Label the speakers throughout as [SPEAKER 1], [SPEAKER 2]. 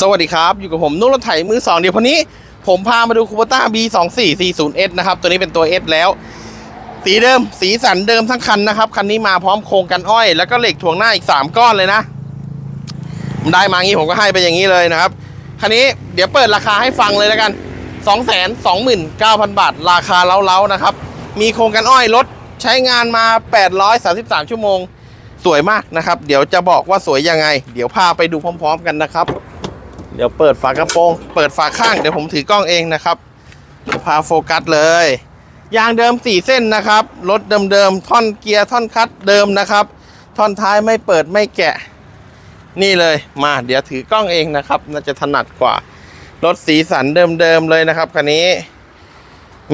[SPEAKER 1] สวัสดีครับ อยู่กับผมนุ่นรถไถมือสองเดี๋ยววันนี้ ผมพามาดูคูปต้า B 2 4 4 0 S นะครับ ตัวนี้เป็นตัว S แล้ว สีเดิมสีสันเดิมทั้งคันนะครับ คันนี้มาพร้อมโครงกันอ้อย แล้วก็เหล็กถ่วงหน้าอีก 3 ก้อนเลยนะมันได้มางี้ผมก็ให้ไปอย่างนี้เลยนะครับ คันนี้เดี๋ยวเปิดราคาให้ฟังเลยแล้วกัน 2 2 9 0 0 0 บาท ราคาเล้าๆนะครับ มีโครงกันอ้อยรถใช้งานมา 833 ชั่วโมง สวยมากนะครับ เดี๋ยวจะบอกว่าสวยยังไง เดี๋ยวพาไปดูพร้อม ๆ กันนะครับ เดี๋ยวเปิดฝากระโปรง เปิดฝาข้าง เดี๋ยวผมถือกล้องเองนะครับพาโฟกัสเลย ยางเดิม 4 เส้นนะครับ รถเดิมๆ ท่อนเกียร์ท่อนคัดเดิมนะครับ ท่อนท้ายไม่เปิดไม่แกะ นี่เลย มาเดี๋ยวถือกล้องเองนะครับ น่าจะถนัดกว่า รถสีสันเดิมๆเลยนะครับคันนี้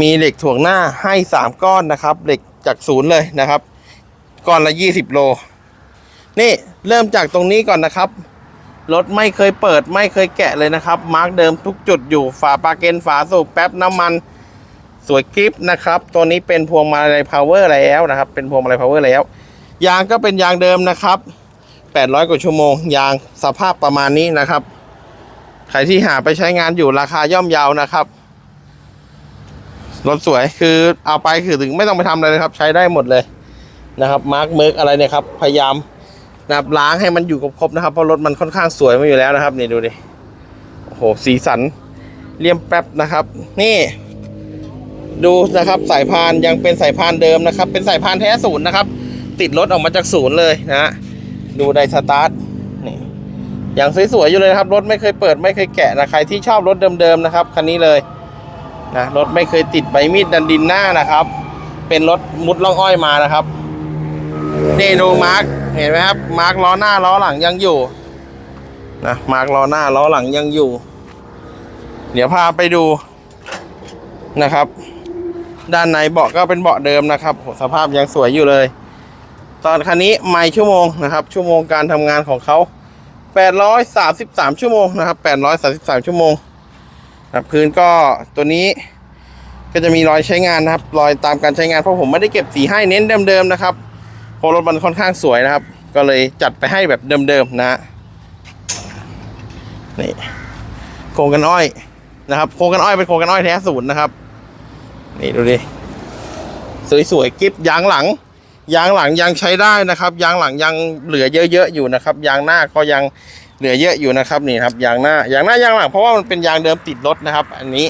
[SPEAKER 1] มีเหล็กถ่วงหน้าให้ 3 ก้อนนะครับ เหล็กจากศูนย์เลยนะครับ ก้อนละ 20 โล นี่เริ่มจากตรงนี้ก่อนนะครับ รถไม่เคยเปิดไม่เคยแกะเลยนะครับ มาร์กเดิมทุกจุดอยู่ฝาปาเกนฝาสูบแป๊บน้ำมันสวยกริปนะครับ ตัวนี้เป็นพวงมาลัยพาวเวอร์แล้วนะครับ เป็นพวงมาลัยพาวเวอร์แล้ว ยางก็เป็นยางเดิมนะครับ 800 กว่าชั่วโมง ยางสภาพประมาณนี้นะครับ ใครที่หาไปใช้งานอยู่ราคาย่อมเยาวนะครับ รถสวยคือเอาไปคือถึงไม่ต้องไปทำอะไรเลยครับ ใช้ได้หมดเลยนะครับ มาร์กเมิร์กอะไรเนี่ยครับ พยายาม นะครับล้างให้มันอยู่ครบๆนะครับเพราะรถมันค่อนข้างสวยมาอยู่แล้วนะครับนี่ดูดิโอ้โหสีสันเลี่ยมแป๊บนะครับ นี่ ดูนะครับสายพานยังเป็นสายพานเดิมนะครับ เป็นสายพานแท้ศูนย์นะครับ ติดรถออกมาจากศูนย์เลยนะฮะดูไดสตาร์ทนี่ยังสวยๆอยู่เลยนะครับ รถไม่เคยเปิดไม่เคยแกะนะใครที่ชอบรถเดิมๆนะครับคันนี้เลยนะรถไม่เคยติดใบมีดดันดินหน้านะครับ เป็นรถมุดล่องอ้อยมานะครับ นี่ดูมาร์กเห็นไหมครับ มาร์กล้อหน้าล้อหลังยังอยู่นะมาร์กล้อหน้าล้อหลังยังอยู่ เดี๋ยวพาไปดูนะครับ ด้านในเบาะก็เป็นเบาะเดิมนะครับสภาพยังสวยอยู่เลย ตอนคันนี้ไม่ชั่วโมงนะครับ ชั่วโมงการทำงานของเขา833 ชั่วโมงนะครับ833 ชั่วโมงนะพื้นก็ตัวนี้ก็จะมีรอยใช้งานนะครับ รอยตามการใช้งานเพราะผมไม่ได้เก็บสีให้เน้นเดิมๆนะครับ เพราะรถมันค่อนข้างสวยนะครับ ก็เลยจัดไปให้แบบเดิมๆนะฮะนี่โครงกันอ้อยนะครับโครงกันอ้อยเป็นโครงกันอ้อยแท้ศูนย์นะครับ นี่ดูดิสวยๆกิฟยางหลัง ยางหลังยังใช้ได้นะครับ ยางหลังยังเหลือเยอะๆอยู่นะครับ ยางหน้าก็ยังเหลือเยอะอยู่นะครับนี่ครับยางหน้ายางหน้ายางหลังเพราะว่ามันเป็นยางเดิมติดรถนะครับ อันนี้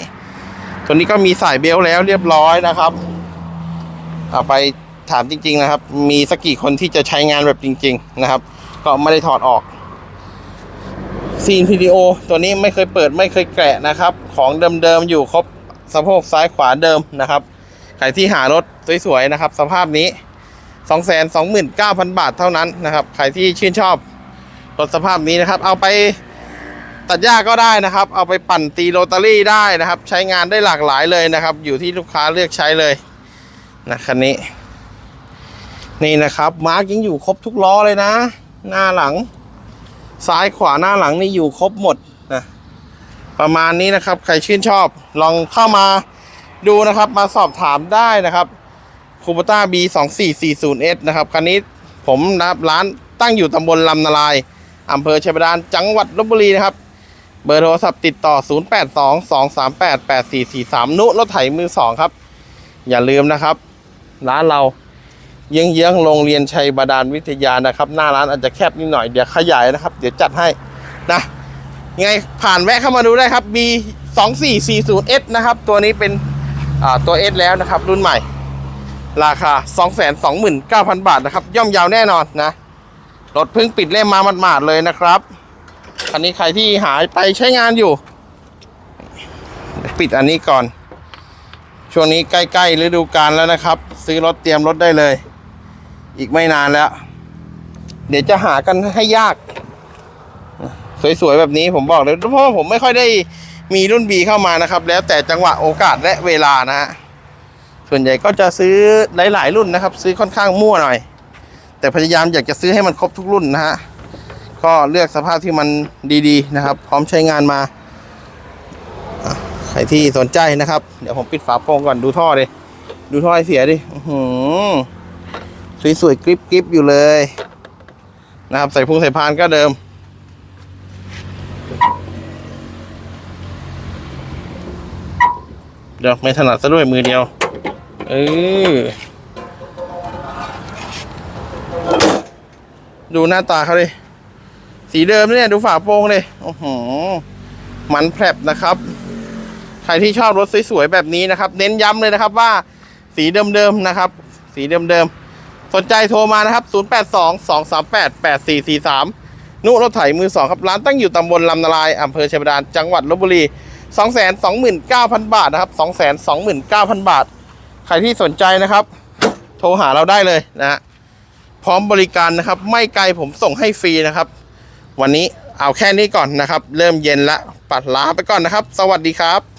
[SPEAKER 1] ตัวนี้ก็มีสายเบลต์แล้วเรียบร้อยนะครับเอาไป ถามจริง ๆนะครับ มีสักกี่คนที่จะใช้งานแบบจริง ๆ นะครับ ก็ไม่ได้ถอดออกซีนพีดีโอตัวนี้ไม่เคยเปิดไม่เคยแกะนะครับ ของเดิมๆอยู่ครบสะโพกซ้ายขวาเดิมนะครับใครที่หารถสวยๆนะครับ สภาพนี้ 229,000 บาทเท่านั้นนะครับใครที่ชื่นชอบรถสภาพนี้นะครับ เอาไปตัดหญ้าก็ได้นะครับ เอาไปปั่นตีโรตารี่ได้นะครับ ใช้งานได้หลากหลายเลยนะครับ อยู่ที่ลูกค้าเลือกใช้เลยนะคันนี้ นี่นะครับ มาร์กยังอยู่ครบทุกล้อเลยนะ หน้าหลัง ซ้ายขวาหน้าหลังนี่อยู่ครบหมดนะประมาณนี้นะครับ ใครชื่นชอบ ลองเข้ามาดูนะครับ มาสอบถามได้นะครับคูปต้า B 2 4 4 0 S นะครับคันนี้ผมนะครับร้านตั้งอยู่ตำบลลำนาลายอำเภอชัยบาดาลจังหวัดลบบุรีนะครับ เบอร์โทรศัพท์ติดต่อ 0822388443 นุรถไถมือสองครับ อย่าลืมนะครับ ร้านเรา เยื้องๆโรงเรียนชัยบาดาลวิทยานะครับ หน้าร้านอาจจะแคบนิดหน่อยเดี๋ยวขยายนะครับ เดี๋ยวจัดให้นะยังไงผ่านแวะเข้ามาดูได้ครับ B 2 4 4 0 S นะครับ ตัวนี้เป็นตัว S แล้วนะครับ รุ่นใหม่ ราคา 229,000 บาทนะครับ ย่อมยาวแน่นอนนะรถเพิ่งปิดเล่มมาหมาดๆเลยนะครับคันนี้ใครที่หายไปใช้งานอยู่ ปิดอันนี้ก่อน ช่วงนี้ใกล้ๆฤดูกาลแล้วนะครับ ซื้อรถเตรียมรถได้เลย อีกไม่นานแล้ว เดี๋ยวจะหากันให้ยาก สวยๆแบบนี้ผมบอกเลยเพราะว่าผมไม่ค่อยได้มีรุ่นบีเข้ามานะครับ แล้วแต่จังหวะโอกาสและเวลานะฮะส่วนใหญ่ก็จะซื้อหลาย ๆ รุ่นนะครับ ซื้อค่อนข้างมั่วหน่อย แต่พยายามอยากจะซื้อให้มันครบทุกรุ่นนะฮะก็เลือกสภาพที่มันดีๆ นะครับ พร้อมใช้งานมาใครที่สนใจนะครับ เดี๋ยวผมปิดฝาโปรงก่อนดูท่อดิดูท่อให้เสียดิอื้อ สวยๆกริบกริบอยู่เลย นะครับใส่พุงใส่พานก็เดิม เดี๋ยวไม่ถนัดซะด้วยมือเดียว เออดูหน้าตาเขาดิสีเดิมเนี่ยดูฝาโปร่งเลยโอ้โหมันแผลบนะครับ ใครที่ชอบรถสวยๆแบบนี้นะครับ เน้นย้ำเลยนะครับว่าสีเดิมๆนะครับ สีเดิมๆ สนใจโทรมานะครับ 0822388443 นุรถไถมือสองครับ ร้านตั้งอยู่ตำบลลำนาลายอำเภอเชัยบาดาลจังหวัดลบบุรี 229,000 บาทนะครับ 229,000 บาท ใครที่สนใจนะครับ โทรหาเราได้เลยนะฮะพร้อมบริการนะครับ ไม่ไกลผมส่งให้ฟรีนะครับ วันนี้เอาแค่นี้ก่อนนะครับ เริ่มเย็นละปัดลาไปก่อนนะครับ สวัสดีครับ